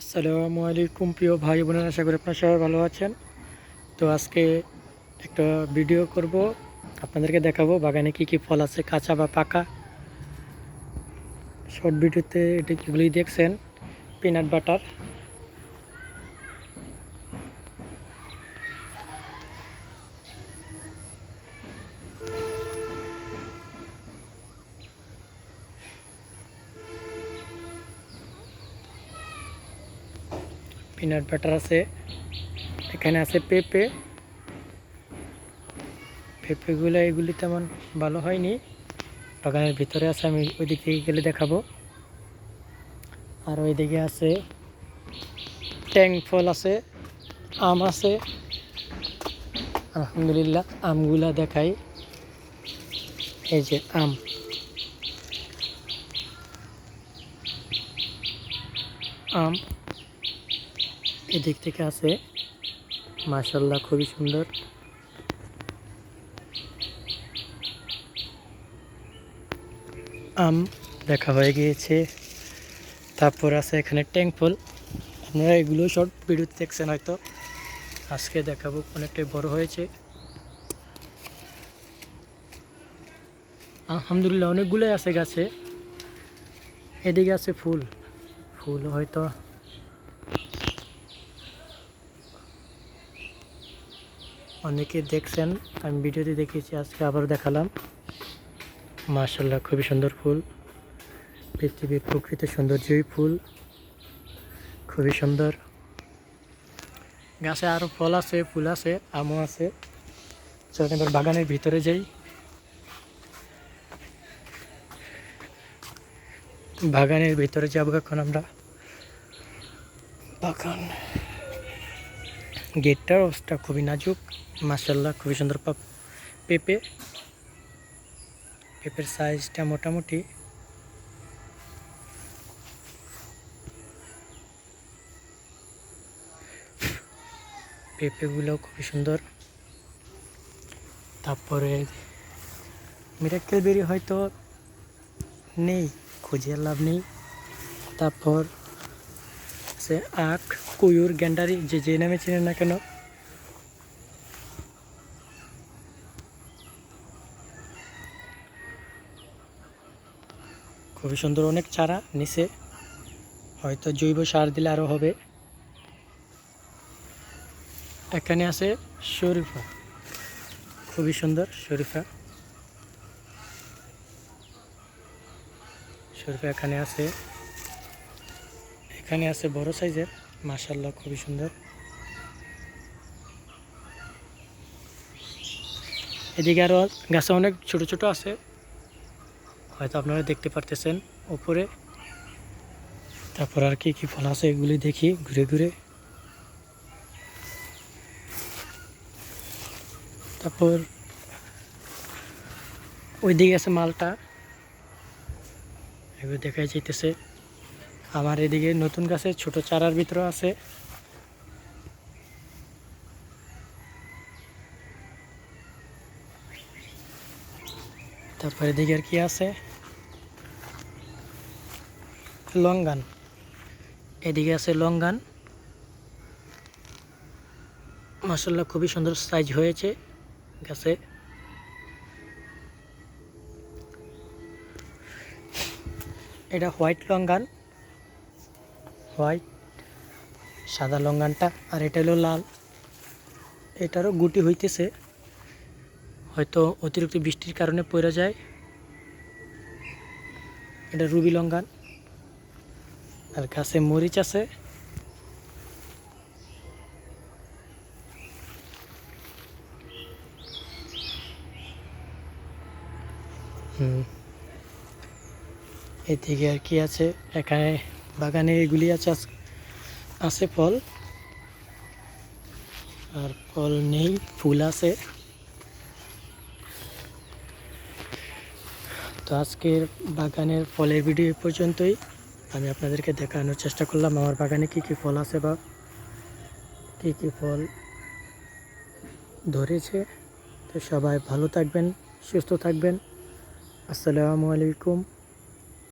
আসসালামু আলাইকুম প্রিয় ভাই বোনেরা, আশা করি আপনারা সবাই ভালো আছেন। তো আজকে একটা ভিডিও করব, আপনাদেরকে দেখাবো বাগানে কি কি ফল আছে, কাঁচা বা পাকা। শর্ট ভিডিওতে এটি এগুলি দেখছেন পিনাট বাটার পিনাট বাটার আছে। এখানে আছে পেঁপে। পেঁপেগুলো এগুলি তেমন ভালো হয়নি। বাগানের ভিতরে আছে, আমি ওই দিক থেকে গেলে দেখাবো। আর ওইদিকে আছে, ট্যাং ফল আছে, আম আছে। আলহামদুলিল্লাহ, আমগুলা দেখাই। এই যে আম। আম। এদিক থেকে আছে। মাশাল্লাহ খুবই সুন্দর। আম দেখা হয়ে গিয়েছে। তারপর আছে এখানে ট্যাঙ্কফল আপনারা এগুলো শর্ট ভিডিও দেখছেন হয়তো। আজকে দেখাবো অনেকটাই বড় হয়েছে। আলহামদুলিল্লাহ, অনেকগুলোই আছে গাছে। এদিকে আছে ফুল। ফুল হয়তো অনেকে দেখছেন, আমি ভিডিওতে দেখিয়েছি, আজকে আবার দেখালাম। মার্শাল্লাহ খুবই সুন্দর ফুল। পৃথিবীর প্রকৃত সৌন্দর্যই ফুল। খুবই সুন্দর। গাছে আরও ফল আছে, ফুল আছে, আমও আছে। চলুন এবার বাগানের ভিতরে যাই। বাগানের ভিতরে যাব এখন আমরা। বাগান। গেটটার অবস্থা খুবই নাজুক মাসাল্লাহ খুবই সুন্দর পাপ- পেঁপে। পেঁপের সাইজটা মোটামুটি। পেঁপেগুলো খুবই সুন্দর। তারপরে মিরাক্কেল বেরি হয়তো নেই, খুঁজে লাভ নেই। তারপর আছে আখ, কুয়ুর গ্যান্ডারি যে যে নামে চেনেন না কেন? খুবই সুন্দর অনেক চারা নিচে। হয়তো জৈব সার দিলে আরও হবে। এখানে আছে শরীফা। খুবই সুন্দর শরীফা। শরীফা এখানে আছে। এখানে আছে বড় সাইজের। মাশাল্লাহ খুবই সুন্দর। এদিকে আরও গাছে অনেক ছোট ছোট আছে। হয়তো আপনারা দেখতে পারতেছেন উপরে। তারপর আর কি কি ফল আছে এগুলি দেখি ঘুরে ঘুরে। তারপর ওইদিকে আছে মালটা। এগুলো দেখা যাইতেছে। আমার এদিকে নতুন গাছে ছোট চারার ভিতরে আছে। তারপরে এদিকে আর কি আছে? লঙ্গান। এদিকে আছে লঙ্গান। মাসাল্লাহ খুবই সুন্দর সাইজ হয়েছে গাছে। এটা হোয়াইট লঙ্গান। হোয়াইট সাদা লঙ্গানটা, আর এটা হলো লাল। এটারও গুটি হইতেছে। হয়তো অতিরিক্ত বৃষ্টির কারণে পড়ে যায়। এটা রুবি লঙ্গান। আর গাছে মরিচ আছে। হুম। এদিকে আর কি আছে? এখানে বাগানে এগুলি আছে আছে ফল। আর ফল নেই, ফুল আছে। তো আজকের বাগানের ফলের ভিডিও এ পর্যন্তই। আমি আপনাদেরকে দেখানোর চেষ্টা করলাম, আমার বাগানে কি কি ফল আছে বা কি কি ফল ধরেছে। তো সবাই ভালো থাকবেন, সুস্থ থাকবেন। আসসালামু আলাইকুম।